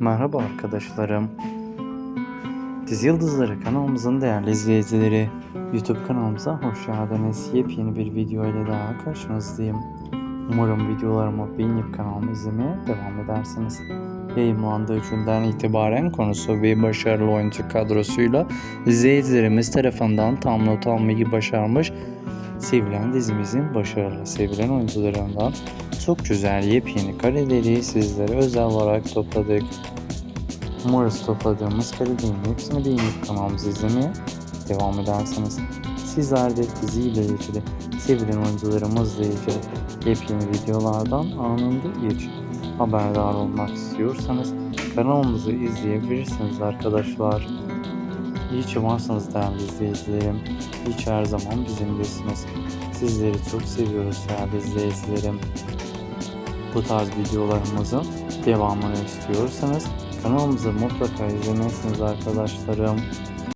Merhaba arkadaşlarım. Dizi Yıldızları kanalımızın değerli izleyicileri, YouTube kanalımıza hoş geldiniz. Yepyeni bir video ile daha karşınızdayım. Umarım videolarımı beğenip kanalımı izlemeye devam edersiniz. Yayınlandığı günden itibaren konusu ve başarılı oyuncu kadrosuyla izleyicilerimiz tarafından tam not almayı başarmış sevilen dizimizin başarılı sevilen oyuncularından çok güzel yepyeni kareleri sizlere özel olarak topladık. Umarız topladığımız karelerin hepsini beğenip kanalımızı izlemeye devam edersiniz. Sizler de diziyle ilgili, sevilen oyuncularımızla ilgili yepyeni videolardan anında ilk haberdar olmak istiyorsanız kanalımızı izleyebilirsiniz arkadaşlar. İyi ki değerli izleyicilerim. İyi ki her zaman bizimlesiniz. Sizleri çok seviyoruz değerli izleyicilerim. Bu tarz videolarımızın devamını istiyorsanız kanalımızı mutlaka izlemelisiniz arkadaşlarım.